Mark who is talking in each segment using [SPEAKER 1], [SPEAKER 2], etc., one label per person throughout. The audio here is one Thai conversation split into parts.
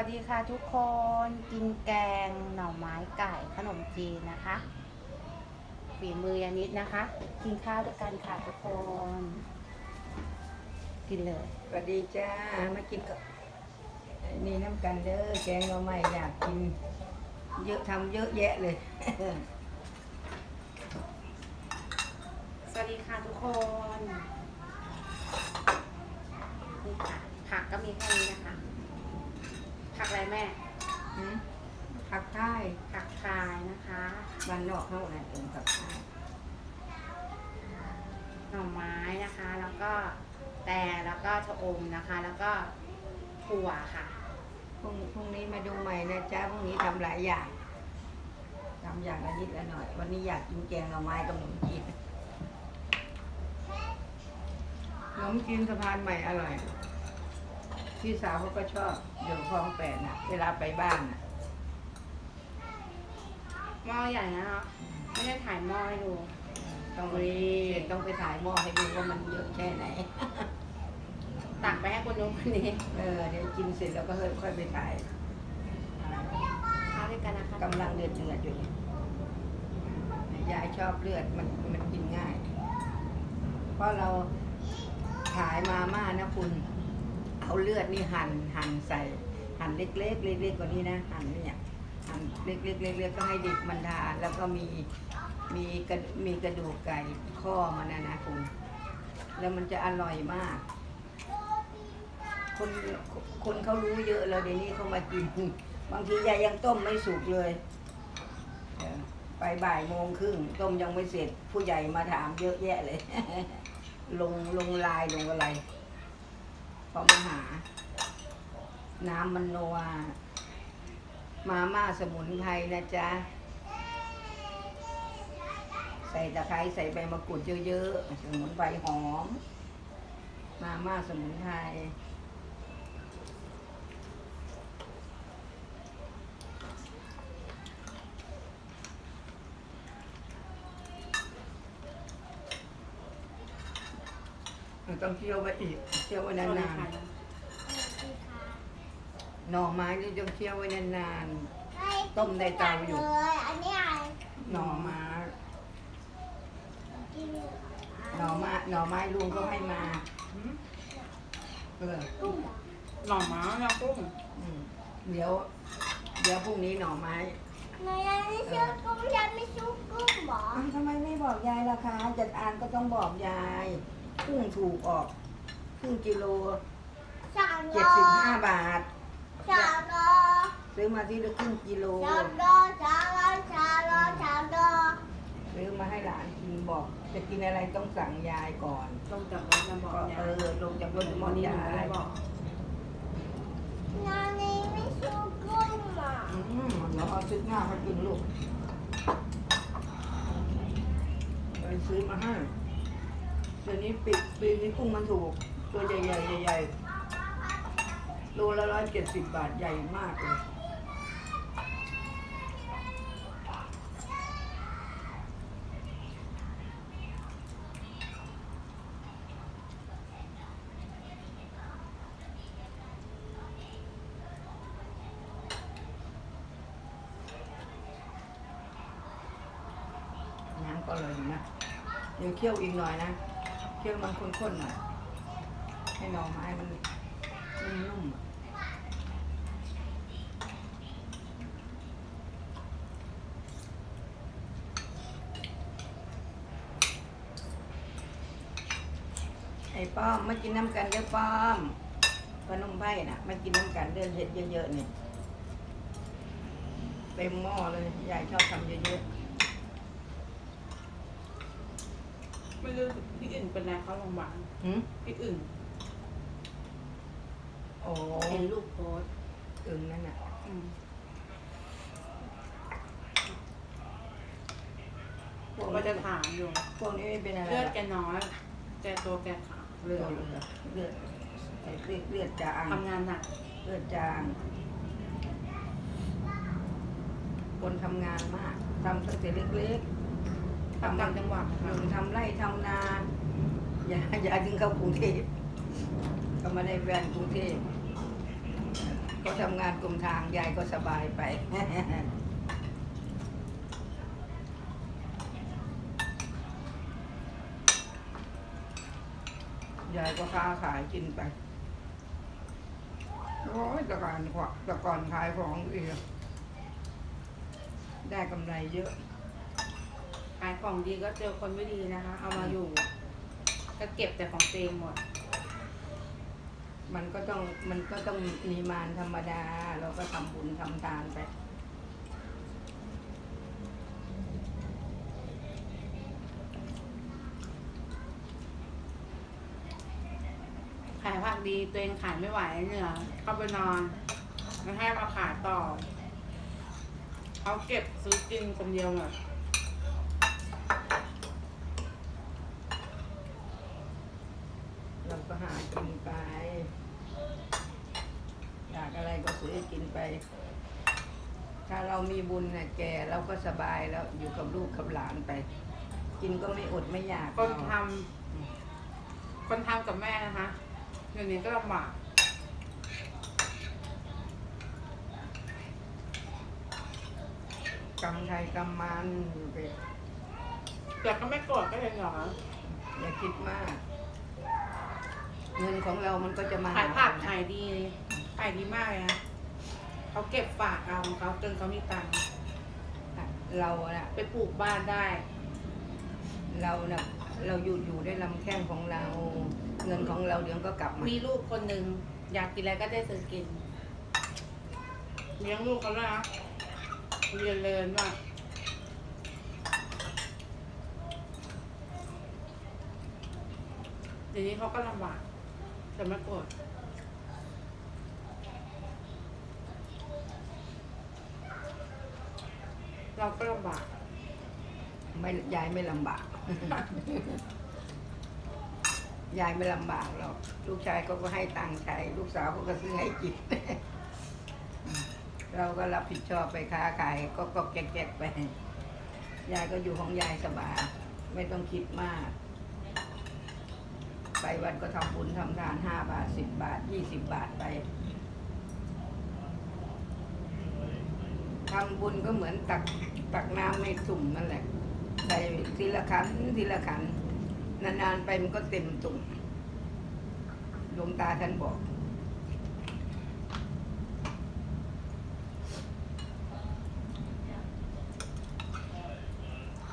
[SPEAKER 1] วัสดีค่ะทุกคนกินแกงหน่อไม้ไก่ขนมจีนนะคะฝีมือยานิดนะคะ กินข้าวด้วยกันค่ะทุกคน กินเลย
[SPEAKER 2] สวัสดีจ้ามากินกับนี่น้ำกันเด้อแกงเราใหม่อยากกิน เยอะทำเยอะแยะเลย
[SPEAKER 1] สวัสดีค่ะทุกคนนี่ค่ะผักก็มีแค่นี้นะคะผัก อะไรแม่
[SPEAKER 2] หืมผักไทย
[SPEAKER 1] ผักพายนะคะ
[SPEAKER 2] บ้านนอกเขาอะไรเป็นผักไทย
[SPEAKER 1] หน่อไม้นะคะ แล้วก็แตงแล้วก็ชะอมนะคะ แล้วก็ถั่วค่ะ
[SPEAKER 2] พรุ่งพรุ่งนี้มาดูใหม่นะจ๊ะพรุ่งนี้ทำหลายอย่างทำอย่างละนิดละหน่อย วันนี้อยากกินแกงหน่อไม้กับขนมจีนขนมจีนสะพานใหม่อร่อย พี่สาวเขาก็ชอบเดี๋ยวคลองแปดน่ะ เวลาไปบ้านน่ะ
[SPEAKER 1] หม้อใหญ่นะคะไม่ได้ถ่ายหม้อให้ดู
[SPEAKER 2] ต้องไปต้องไปถ่ายหม้อให้ดูว่ามันเยอะแค่ไหน
[SPEAKER 1] ตักไปให้คนนู้นคนนี้
[SPEAKER 2] เออเดี๋ยวกินเสร็จแล้วก็ค่อยไปถ่าย
[SPEAKER 1] ข้าวด้วยกันนะคะ
[SPEAKER 2] กำลังเดือดเดือดๆอยู่นี่ยายชอบเลือดมันมันกินง่าย เพราะเราขายมาม่านะคุณ เอาเลือดนี่หั่นหั่นใส่ หั่นเล็กๆเล็กๆกว่านี้นะหั่นเนี่ยหั่นเล็กๆเล็กๆก็ให้เด็กมันทานแล้วก็มีมีกระมีกระดูกไก่ข้อมันนะนะคุณแล้วมันจะอร่อยมาก คนคนเขารู้เยอะแล้วเดี๋ยวนี้เขามากินบางทียายยังต้มไม่สุกเลยไปบ่ายโมงครึ่งต้มยังไม่เสร็จ ผู้ใหญ่มาถามเยอะแยะเลย ลงลงลายลงอะไร ขามาหา น้ำมันนัวมาม่าสมุนไพรนะจ๊ะ ใส่ตะไคร้ใส่ใบมะกรูดเยอะๆ สมุนไพรหอม มาม่าสมุนไพร ต้องเคี่ยวไว้อีกเคี่ยวไว้
[SPEAKER 1] สวัสดี
[SPEAKER 2] นาน
[SPEAKER 1] ค่ะ
[SPEAKER 2] ๆหน่อไม้นี่ต้องเคี่ยวไว้นานต้มในเตาอยู่
[SPEAKER 3] เลยอันนี้อะไร
[SPEAKER 2] ๆหน่อไม้
[SPEAKER 3] กิน
[SPEAKER 2] หน่อไม้หน่อไม้ลุงก็ให้มาเออ
[SPEAKER 3] กุ้ง
[SPEAKER 1] หน่อไม้แล้วกุ้ง
[SPEAKER 2] อืมเดี๋ยว เดี๋ยวพรุ่งนี้หน่อไม้
[SPEAKER 3] ในอันนี้ชื่อกุ้งฉันไม่ชื่อกุ้งหรอ
[SPEAKER 2] อ้าวทำไมไม่บอกยายล่ะคะจัดอ่านก็ต้องบอกยาย กุ้งถูกออกครึ่งกิโล
[SPEAKER 3] สามโล
[SPEAKER 2] เจ็ดสิบห้าบาท
[SPEAKER 3] สามโล
[SPEAKER 2] ซื้อมาที่ละครึ่งกิโล
[SPEAKER 3] สามโลสามโลสามโลสามโล
[SPEAKER 2] ซื้อมาให้หลานกินบอก จะกินอะไรต้องสั่งยายก่อน
[SPEAKER 1] ลงจากรถมาบอก
[SPEAKER 2] ก็
[SPEAKER 1] ยา
[SPEAKER 2] เอยอลงจากรถม
[SPEAKER 1] วั
[SPEAKER 2] อนน
[SPEAKER 1] นี้หนู
[SPEAKER 2] ยา
[SPEAKER 1] ไม่ได้
[SPEAKER 2] ย
[SPEAKER 1] บอก
[SPEAKER 3] ในอันนี้ไม่ชื่อกุ้งหรอ
[SPEAKER 2] อืมเดี๋ยวเอาซื้อหน้ามากินลูกไปซื้อมาให้ เดี๋ยวนี้ปีปีนี้กุ้งมันถูก ตัวใหญ่ใหญ่ๆใหญ่ๆโลละร้อยเจ็ดสิบบาทใหญ่มากเลยน้ำก็เลยนะเดี๋ยวเคี่ยวอีกหน่อยนะ คี่ยวมันข้นๆหน่อยให้หน่อไม้มันนุ่มๆ ไอ้ป้อมมากินน้ำกันเด้อป้อมพนมไพ่น่ะมากินน้ำกันเดินเห็ดเยอะๆนี่เต็มหม้อเลยยายชอบทำเยอะๆ
[SPEAKER 1] ไม่รู้พี่อื่นเป็นไรเข้าโรงพยาบาล
[SPEAKER 2] หืม
[SPEAKER 1] พี่อื่น
[SPEAKER 2] โอ้
[SPEAKER 1] เห็นลูกโพสต์
[SPEAKER 2] อึ่งนั่นน่ะ
[SPEAKER 1] อืม
[SPEAKER 2] พวก
[SPEAKER 1] ก็
[SPEAKER 2] นี้
[SPEAKER 1] จะถามอยู่
[SPEAKER 2] พวกนี้ไม่เป็นอะไร
[SPEAKER 1] เลือด
[SPEAKER 2] หรอก
[SPEAKER 1] แกน้อยแกตัวแกขาว
[SPEAKER 2] เลือดเลือดเลือดไอ้เลือดเลือดจาง
[SPEAKER 1] ทำงานหนัก
[SPEAKER 2] เลือดจาง คนทำงานมากทำตั้งแต่เล็กๆ
[SPEAKER 1] ทำ ต่างจังหวัด
[SPEAKER 2] ห
[SPEAKER 1] ค่ะ
[SPEAKER 2] นึ่งทำไร่ทำนา อย่าอย่าถึงเข้ากรุงเทพก็มาได้แฟนกรุงเทพเขาทำงานกรมทางยายก็สบายไปยายก็ค้าขายกินไป โอ้ยต่ก่อนต่ก่อนขายของเองได้กำไรเยอะา
[SPEAKER 1] ยของดีก็เจอคนไม่ดีนะคะ เอามาอยู่ ก็เก็บแต่ของตัวเองหมด
[SPEAKER 2] มันก็ต้องมันก็ต้องมีมารธรรมดา เราก็ทำบุญทำทานไป
[SPEAKER 1] ขายผักดีตัวเองขายไม่ไหวเหนื่อยเข้าไปนอนไม่ให้มาขายต่อเขาเก็บซื้อกินคนเดียวหมด
[SPEAKER 2] เราก็หากินไป อยากอะไรก็ซื้อกินไป ถ้าเรามีบุญน่ะแก่เราก็สบายแล้วอยู่กับลูกกับหลานไป กินก็ไม่อดไม่อยาก
[SPEAKER 1] คนท
[SPEAKER 2] เอาำ
[SPEAKER 1] คนทำกับแม่นะคะเดี๋ยวนี้ก็ลำบาก
[SPEAKER 2] กรรมใครกรรมมันไป
[SPEAKER 1] แต่ก็ไม่โกรธก็เลยเหรอ
[SPEAKER 2] อย่าคิดมาก เงินของเรามันก็จะมา
[SPEAKER 1] ขายผัก
[SPEAKER 2] ห
[SPEAKER 1] ขายดีขายดีมากเลยนะ เขาเก็บฝากเอาของเขาจนเขามีตังค์
[SPEAKER 2] เราน่ะ
[SPEAKER 1] ไปปลูกบ้านได้
[SPEAKER 2] เราน่ะ เราอยู่อยู่ได้ลำแข้งของเรา เงินของเราเดี๋ยวก็กลับมา
[SPEAKER 1] มีลูกคนหนึ่งอยากกินอะไรก็ได้ซื้อกินเลี้ยงลูกเขาแล้วยนะเรียนเรียนว่าเดี๋ยวนี้เขาก็ลำบากแต่ไม่โกรธ เราก็ลำบาก
[SPEAKER 2] ไม่ยายไม่ลำบาก ยายไม่ลำบากหรอกลูกชายเขาก็ให้ตังค์ใช้ ลูกสาวเขาก็ซื้อให้กินเราก็รับผิดชอบไปค้าขายก็ก็แก๊กๆไป ยายก็อยู่ของยายสบายไม่ต้องคิดมาก ไปวันก็ทำบุญทำทานห้าบาทสิบบาทยี่สิบบาทไป ทำบุญก็เหมือนตักตักน้ำในสุ่มนั่นแหละใส่ทีละขันทีละขันนานๆไปมันก็เต็มตุ่มหลวงตาท่านบอก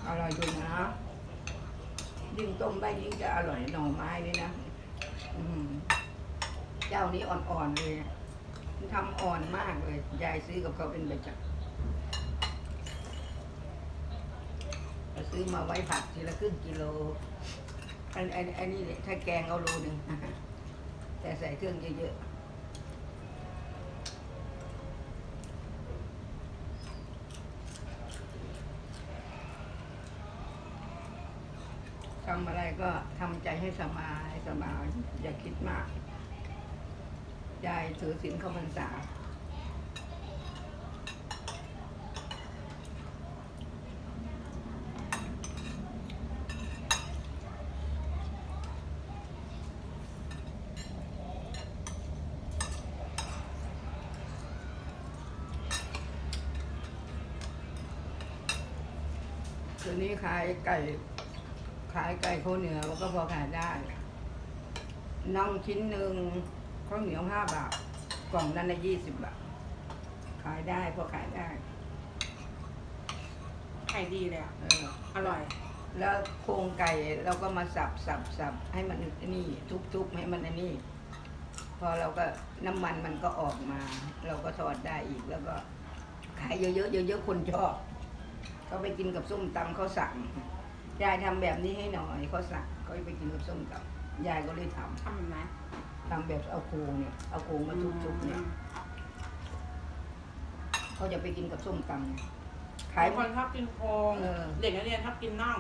[SPEAKER 2] อร่อยอยู่นะยิ่งต้มได้ยิ่งจะอร่อยหน่อไม้นี่นะอื้อหือเจ้านี้อ่อนๆเลยทำอ่อนมากเลย ยายซื้อกับเขาเป็นประจำ ซื้อมาไว้ผัดทีละครึ่งกิโล อันอันอันนี้เนี่ยถ้าแกงเอาโลหนึ่งแต่ใส่เครื่องเยอะๆทำอะไรก็ทำใจให้สบายสบายอย่าคิดมาก ยายถือศีลเข้าพรรษา ทีนี้ขายไก่ ขายไก่ข้าวเหนียวก็พอขายได้น่องชิ้นหนึ่งข้าวเหนียวห้าบาท กล่องนั้นละยี่สิบบาท ขายได้พอขายได้
[SPEAKER 1] ขายดีเลยอะ
[SPEAKER 2] เออ
[SPEAKER 1] อร่อย
[SPEAKER 2] แล้วโครงไก่เราก็มาสับสับสับให้มันอันนี่ทุบทุบให้มันอันนี้ พอเราก็น้ำมันมันก็ออกมา เราก็ทอดได้อีกแล้วก็ ขายเยอะๆเยอะๆคนชอบ เขาไปกินกับส้มตำเขาสั่งยายทำแบบนี้ให้หน่อยเขาสั่งเขาไปกินกับส้มตำยายก็เลยทำ
[SPEAKER 1] ทำไหม
[SPEAKER 2] ทำแบบเอาโครงเนี่ยเอาโครงมาทุบๆเนี่ยเขาจะไปกินกับส้มตำเนี่ยขา
[SPEAKER 1] ขาย
[SPEAKER 2] ย
[SPEAKER 1] คนชอบกินโครง
[SPEAKER 2] เออ
[SPEAKER 1] เด็กนักเรียนชอบกินน่อง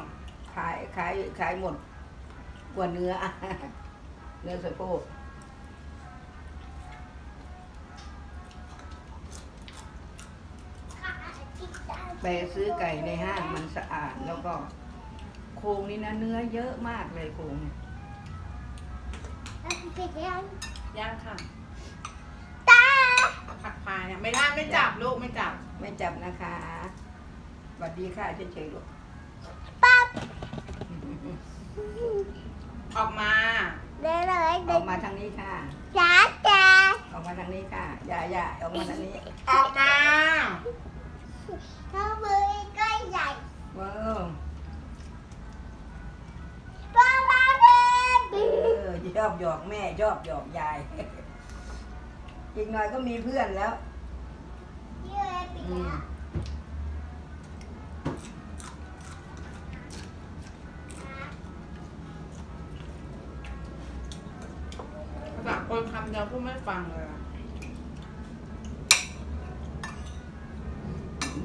[SPEAKER 2] ขายขายขายหมดกว่าเนื้อ เนื้อสะโพก ไปซื้อไก่ในห้างมันสะอาดแล้วก็โครงนี่นะเนื้อเยอะมากเลยโครงเนี่ย
[SPEAKER 3] แล้วไปยัง
[SPEAKER 1] ย่างค่ะ
[SPEAKER 3] ตา
[SPEAKER 1] ผักท่านไม่จับลูกไม่จับ
[SPEAKER 2] ไม่จับนะคะสวัสดีค่ะเฉยๆลูก
[SPEAKER 3] ปั๊บ
[SPEAKER 1] ออกมา
[SPEAKER 3] เดี๋ยวเลย
[SPEAKER 2] อ
[SPEAKER 3] เด็
[SPEAKER 2] อกกมาทางนี้ค่ะ
[SPEAKER 3] จ้าจ้า
[SPEAKER 2] ออกมาทางนี้ค่ะอย่าอย่าออกมาทางนี้
[SPEAKER 1] ออกมา
[SPEAKER 3] ถ้ามือก็ใหญ่
[SPEAKER 2] ว้าว
[SPEAKER 3] ป้าป้าเบ
[SPEAKER 2] เอ
[SPEAKER 3] บี้
[SPEAKER 2] อชอบหยอกแม่ชอบหยอกยาย อีกหน่อยก็มีเพื่อนแล้ว
[SPEAKER 3] ยืดปี
[SPEAKER 2] อืม
[SPEAKER 3] ละ
[SPEAKER 1] ภาษาคนคำเดียวพูดไม่ฟังเลยอะ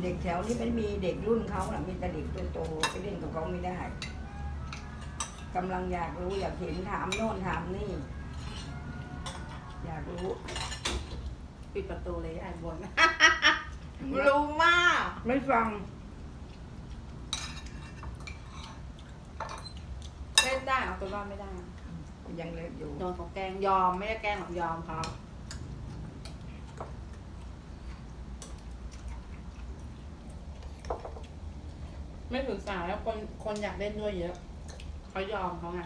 [SPEAKER 2] เด็กแถวนี้ไม่มีเด็กรุ่นเขาหรอกมีแต่เด็กตัวโตไปเล่นกับเขาไม่ได้กำลังอยากรู้อยากเห็นถามโน่นถามนี่ อยากรู้
[SPEAKER 1] ปิดประตูเลยอ่านบน รู้มาก
[SPEAKER 2] ไม่ฟัง
[SPEAKER 1] เล่นได้เอาตัวรอดไม่ได้
[SPEAKER 2] ยังเล็กอยู่
[SPEAKER 1] โดนเขาแกล้งยอมไม่ได้แกล้งหรอกยอมเขา ไม่ถึงสายแล้วคนคนอยากเล่นด้วยเยอะเขายอมเขาไง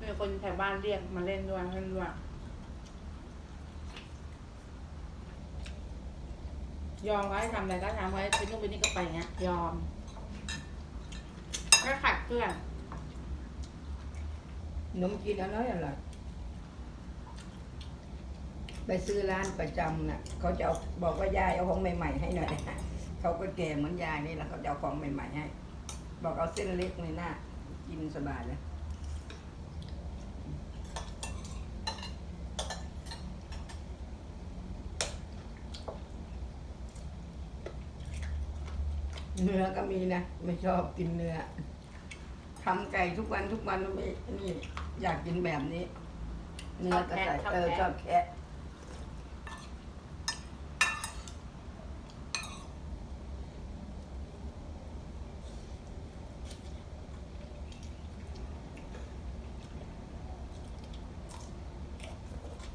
[SPEAKER 1] มีคนแถวบ้านเรียกมาเล่นด้วยเล่นด้วยยอมเขาให้ทำอะไรก็ทำเขาให้ไปนู่นไปนี่ก็ไปเงี้ย ยอมก็ขัดเพื่อน
[SPEAKER 2] นมกินอร่อยอร่อยไปซื้อร้านประจำน่ะ เขาจะเอาบอกว่ายายเอาของใหม่ ๆ ให้หน่อย เขาก็แก่เหมือนยายนี่แล้วเขาจะเอาของใหม่ๆให้ บอกเอาเส้นเล็กในหน้ากินสบายเลยเนื้อก็มีนะ ไม่ชอบกินเนื้อทำไก่ทุกวันทุกวันไม่นี่อยากกินแบบนี้ เนื้อก็ใส่
[SPEAKER 1] ชอบแคะ
[SPEAKER 2] เออ
[SPEAKER 1] ช
[SPEAKER 2] ช
[SPEAKER 1] อ
[SPEAKER 2] อ
[SPEAKER 1] บบแคะ
[SPEAKER 2] แคะ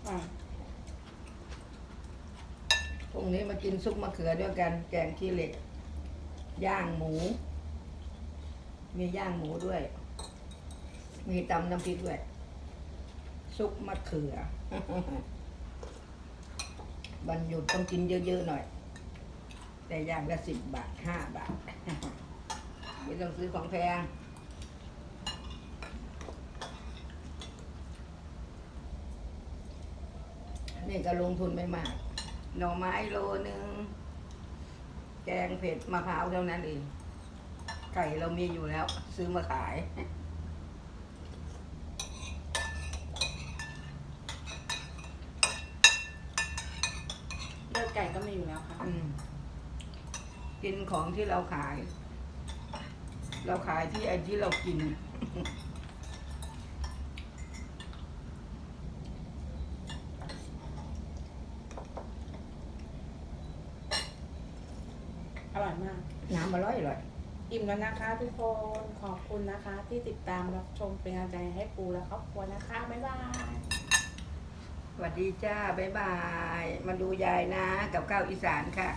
[SPEAKER 1] อะ
[SPEAKER 2] พ รุ่งนี้มากินซุปมะเขือด้วยกัน แกงขี้เหล็ก ย่างหมู มีย่างหมูด้วย มีตำน้ำพริกด้วย ซุปมะเขือวันหยุดต้องกินเยอะๆหน่อย แต่อย่างละสิบบาทห้าบาท ไม่ต้องซื้อของแพงนี่ก็ลงทุนไม่มาก หน่อไม้โลนึง แกงเผ็ดมะพร้าวเท่านั้นเอง ไก่เรามีอยู่แล้ว ซื้อมาขาย
[SPEAKER 1] เลือดไก่ก็มีอยู่แล้วค่ะ
[SPEAKER 2] อืม กินของที่เราขาย เราขายที่ไอ้ที่เรากิน
[SPEAKER 1] อร่อยมาก
[SPEAKER 2] น้ำอร่อยอร่อย
[SPEAKER 1] อิ่มแล้วนะคะทุกคนขอบคุณนะคะ ที่ติดตามรับชมเป็นกำลังใจให้ปูและครอบครัวนะคะ บ๊ายบาย
[SPEAKER 2] สวัสดีจ้า บ๊ายบาย มาดูยายนะ กับข้าวอีสานค่ะ